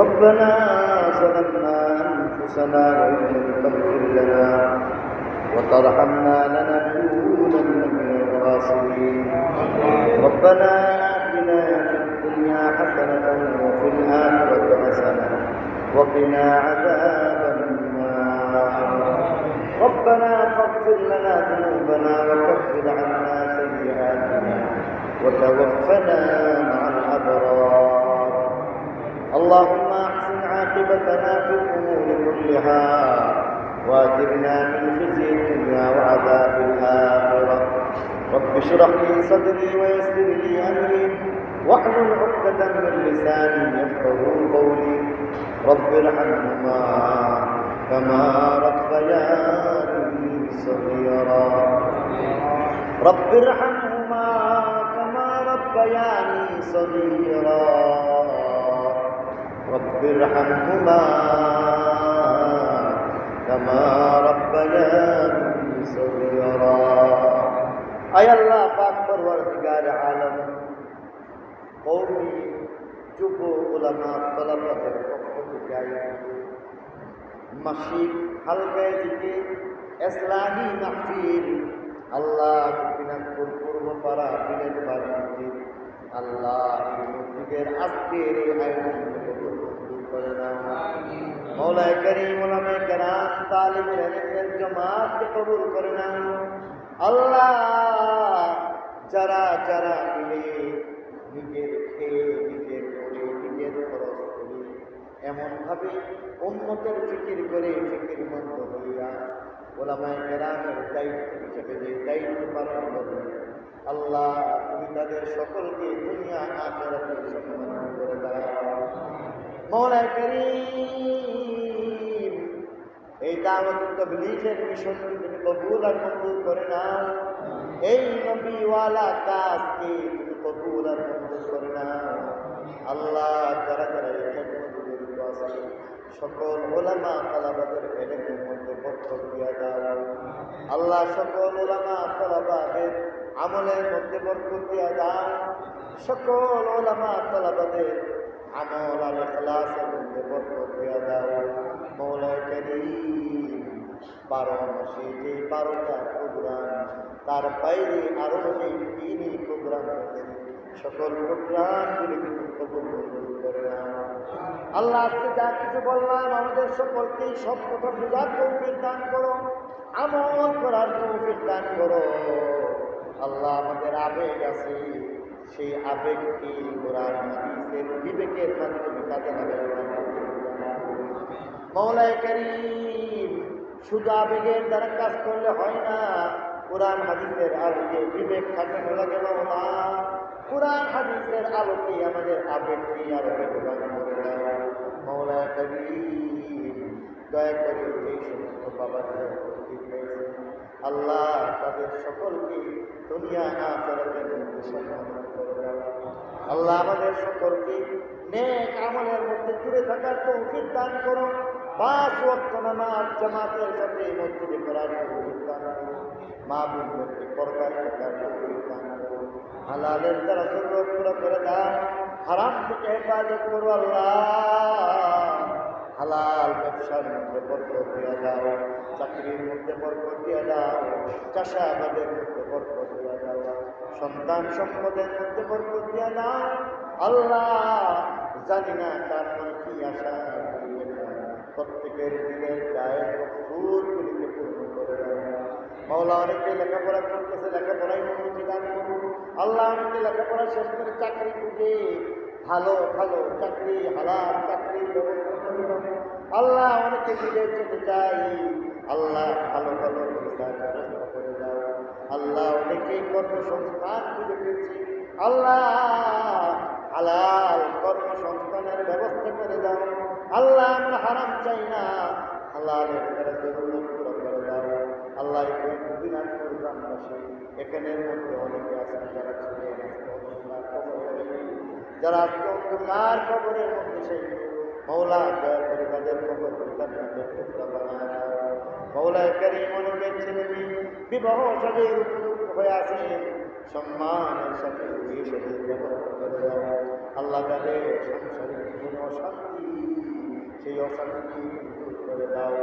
ربنا ظلمنا أنفسنا وإن لم تغفر لنا وترحمنا لنكونن من الخاسرين. ربنا آتنا في الدنيا حسنة وفي الآخرة حسنة وقنا عذاب النار. ربنا فاغفر لنا ذنوبنا وكفر عنا سيئاتنا وتوفنا مع الأبرار. اللهم أحسن عاقبتنا في الأمور كلها واجرنا من خزي الدنيا وعذاب الآخرة. رب اشرح لي صدري ويسر لي أمري. واحلل عقدة من لساني يفقه قولي. رب ارحمهما كما ربياني صغيرا. رب ارحمهما كما ربياني صغيرا. رب ارحمهما كما ربياني صغيرا اي الله পাক পরওয়ারদিগার আলম কওমি যুব উলামা তলাবাদের পক্ষ থেকে আয়োজিত মাসিক হালকায় থেকে ইসলামী মাহফিল আল্লাহ দিনাজপুর পূর্বপাড়া দিনের বাড়িতে আল্লাহ এই মসজিদের আজকের এই আয়োজন কবুল করে নাও মৌলায় করিম ওলামায়ে কেরাম জামাতকে কবুল করে নাও। আল্লাহ যারা যারা মিলে নিজের খেয়ে নিজের করে নিজের খরচ করে এমনভাবে উন্মতের ফিকির করে ফিকির মন্দ হইয়া ওলামায় কেরামের দায়িত্ব হিসেবে যে দায়িত্ব পালন করবে, আল্লাহ তুমি তাদের সকলকে দুনিয়া আখেরাতে সম্মান করে দাও। মৌলায় করিম, এই দাওয়াত তবলিগের মিশনকে তুমি কবুল আর মঞ্জুর করে নাও এই নবীওয়ালা কাজকে তুমি কবুল আর মঞ্জুর করে নাও আল্লাহ যারা যারা আছে সকল ওলামা তালাবাদের এলেমের মধ্যে বরকত দিয়া দাও। আল্লাহ সকল ওলামা তালাবাদের আমলের মধ্যে বরকত দিয়া দাও। সকল ওলামা তালাবাদের আমল আর ইখলাসের মধ্যে বরকত দিয়া দাও। মৌলায় করিম, বারো মাসে যে বারোটা প্রোগ্রাম, তার বাইরে আরও যে তিনই প্রোগ্রাম আছে সকল প্রোগ্রামগুলি কিন্তু কবুল মঞ্জুর করে নাও। আল্লাহ আজকে যা কিছু বললাম, আমাদের সকলকে সব কথা বোঝার তৌফিক দান করো, আমল করার তৌফিক দান করো। আল্লাহ আমাদের আবেগ আছে। সেই আবেগকে কোরআন হাদিসের বিবেকের মাধ্যমে কাজে লাগানো মৌলায় করিম শুধু আবেগের দ্বারা কাজ করলে হয় না, কোরআন হাদিসের আলোকে বিবেক খাটানো লাগে মাওলা কোরআন হাদিসের আলোকে আমাদের আবেগকে আরও বেগবান করে দাও মৌলা করিম, দয়া করে এই সমস্ত বাবাদের আল্লাহ তাদের সকলকে দুনিয়া আখেরাতের মধ্যে সম্মান করে দাও আল্লাহ আমাদের সকলকে নেক আমলের মধ্যে জুড়ে থাকার তৌফিক দান করো পাঁচ ওয়াক্ত নামাজ জামাতের সাথে মসজিদে করার তৌফিক দান করো মা বোনদেরকে পর্দায় থাকার তৌফিক দান করো হালালের দ্বারা পুরো করে দাও। হারাম থেকে হেফাজত করো আল্লাহ। হালাল ব্যবসার মধ্যে বরকত দিয়া দাও, চাকরির মধ্যে বরকত দিয়া দাও চাষাবাদের মধ্যে বরকত দিয়া দাও, সন্তান সম্পদের মধ্যে বরকত দিয়া দাও। আল্লাহ জানি না তার মনে কি আশা প্রত্যেকের দিনের গায়ের ফুল গুলিকে পূর্ণ করে মাওলা অনেকে লেখাপড়া করতেছে লেখাপড়াই উন্নতি দান করুন আল্লাহ অনেকে লেখাপড়া শেষ করে চাকরি খুঁজে ভালো ভালো চাকরি, হালাল চাকরি ব্যবস্থা। আল্লাহ অনেকে বিদেশ যেতে চাই। আল্লাহ ভালো ভালো ব্যবস্থা করে দাও। আল্লাহ অনেকেই কর্মসংস্থান খুঁজে পেয়েছি। আল্লাহ হালাল কর্মসংস্থানের ব্যবস্থা করে দাও। আল্লাহ আমরা হারাম চাই না। হালালের দ্বারা জরুরত পুরো করে দাও। আল্লাহ এখানে দিনাজপুর গ্রামবাসী, এখানের মধ্যে অনেকে আছেন যারা ছিলেন যারা আজকে অন্ধকার কবরের মধ্যে সেই মৌলা দয়া করে তাদের কবর জান্নাতের টুকরা বানায় দাও। মৌলায় করিম অনেকের ছেলে বিবাহ সাথে উপযুক্ত হয়ে আছেন সম্মানের সাথে সাথে আল্লাহ যাদের সংসারের জীবনে অশান্তি, সেই অশান্তি করে দাও।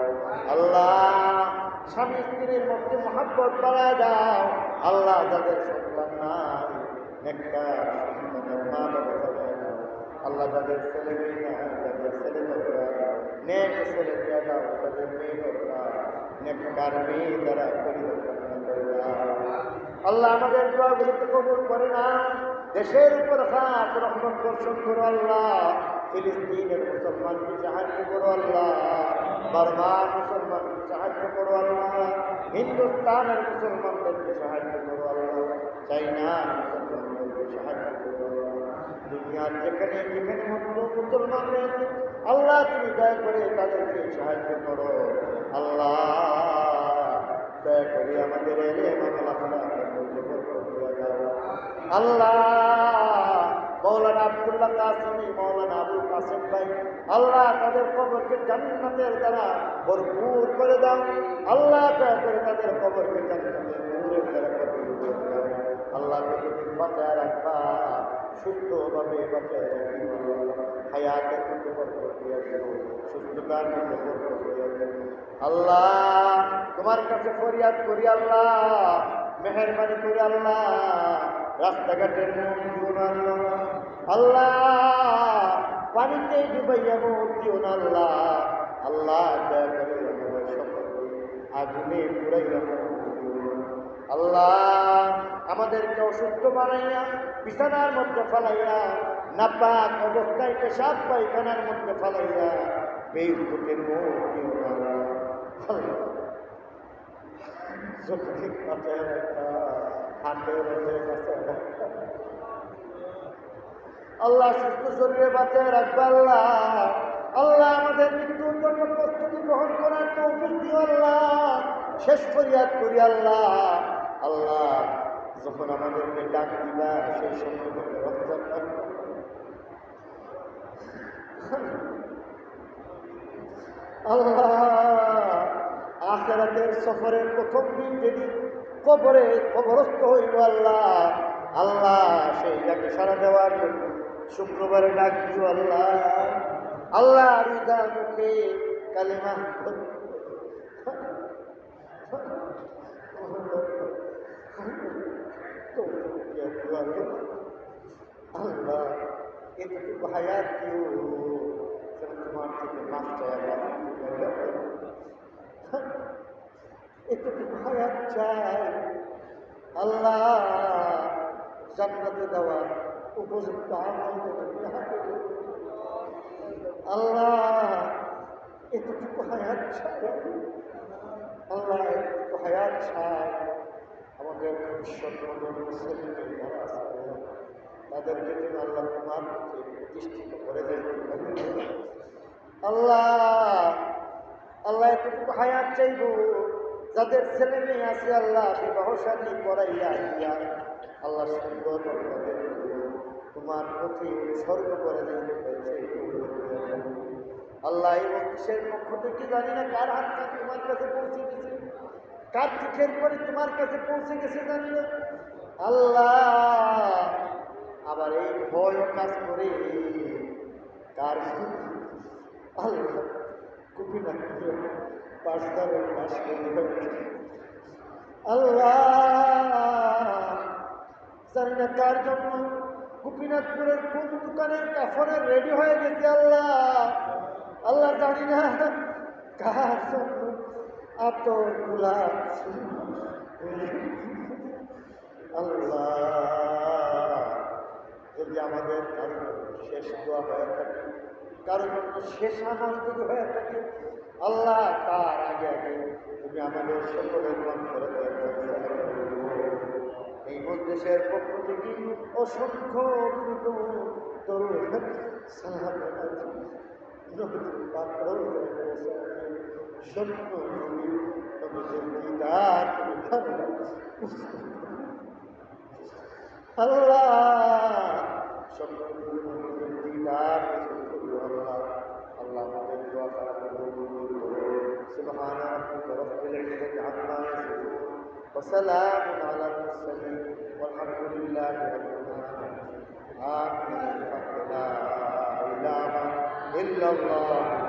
আল্লাহ, স্বামী স্ত্রীর মধ্যে মহাব্বত বাড়া দাও। আল্লাহ যাদের সন্তান নাই নেককার সন্তানের মা বাবা আল্লাহ যাদের ছেলে মেয়ে নাই যাদের ছেলে দরকার নেক ছেলে দিয়ে দাও তাদের মেয়ে দরকার নেককার মেয়ে দ্বারা পরিবর্তন করে দাও আল্লাহ আমাদের দোয়াগুলিকে কবুল করে না। দেশের উপর হাত রহমত বর্ষণ করো আল্লাহ। ফিলিস্তিনের মুসলমানকে সাহায্য করো আল্লাহ। বার্মার মুসলমানকে সাহায্য করো আল্লাহ। হিন্দুস্তানের মুসলমানদেরকে সাহায্য করো আল্লাহ। করো আল্লাহ দুনিয়ার যেখানে যেখানে মতো মুসলমান আল্লাহ তুমি দয়া করে তাদেরকে সাহায্য করো। আল্লাহ, দয়া করে আমাদের আল্লাহ, মৌলানা আব্দুল্লাহ কাসিমি, মৌলানা আবুল কাসিম ভাই, আল্লাহ তাদের কবরকে জান্নাতের দ্বারা ভরপুর করে দাও। আল্লাহ দয়া করে তাদের কবরকে জান্নাতের দ্বারা আল্লাহ যতদিন বাঁচায় রাখবা। সুস্থভাবে বাঁচায় রাখি হায়াতের মধ্যে সুস্থতার মধ্যে আল্লাহ, তোমার কাছে ফরিয়াদ করি আল্লাহ, মেহরবানি করে আল্লাহ রাস্তাঘাটের আল্লাহ। পানিতে ডুবাইয়া দিও আল্লাহ। আল্লাহ, দয়া করে আগুনে পুরাইয়া মন আল্লাহ আমাদেরকে অসুস্থ বানাইয়া, বিছানার মধ্যে ফেলাইয়া, নাপাক অবস্থায় পেশাব পায়খানার মধ্যে ফেলাইয়া দিও না আল্লাহ সুস্থ শরীরে বাঁচায় রাখবে আল্লাহ। আল্লাহ আমাদের মৃত্যুর জন্য প্রস্তুতি গ্রহণ করার তৌফিক দিও আল্লাহ। শেষ করিয়া করি আল্লাহ। আল্লাহ যখন আমাদেরকে ডাক দিবা, সেই সময় থেকে রমজান। আল্লাহ, আখেরাতের সফরের প্রথম দিন যেদিন কবরে কবরস্থ হইব আল্লাহ আল্লাহ সেই ডাকে সারা দেওয়ার জন্য শুক্রবারে ডাক দিও আল্লাহ আল্লাহ রিদা মুখে কালিমা আল্লাহ এতটুকু হায়াত যেন তোমার থেকে মাছ চায় এতটুকু হায়াত চাই আল্লাহ জান্নাতে দেওয়া উপযুক্ত আমল। আল্লাহ এতটুকু হায়াত চাই আল্লাহ, এতটুকু হায়াত চাই আমাদের ভবিষ্যৎ ছেলে যারা আছে তাদেরকে যেন আল্লাহ তোমার প্রতিষ্ঠিত করে দেয় আল্লাহ আল্লাহ এতটুকু হায়াত চাইব, যাদের ছেলে মেয়ে আছে আল্লাহ বিবাহ করাইয়া দিয়া আল্লাহ সুন্দর তোমার পথে উৎসর্গ করে আল্লাহ এই বন্ধুষের পক্ষ থেকে জানি না কার হাত তোমার কাছে পৌঁছে গেছে, কার চোখের পরে তোমার কাছে পৌঁছে গেছে জানি না। আল্লাহ আবার এই ভয় কাজ করে। কার আল্লাহ! জানি না কার জন্য গোপীনাথপুরের কোন দোকানের কাফনের রেডি হয়ে গেছে আল্লাহ। আল্লাহ জানি না কার জন্য আতর গোলাপ আল্লাহ! আমাদের কারও শেষ দোয়া হয়ে থাকে কারও শেষ আমার যদি হয়ে থাকে, আল্লাহ তার আগে আগে তুমি আমাদের সকলের মন করে এই মন্দেশের পক্ষ থেকে অসংখ্য তরুণ ভালো আল্লাহ সত্য নবীর দিদার আল্লাহ আল্লাহ আমাদের দোয়া করা سبحان ربك رب العزة عما يصفون وسلام على المرسلين والحمد لله رب العالمين آمين بحق لا إله إلا الله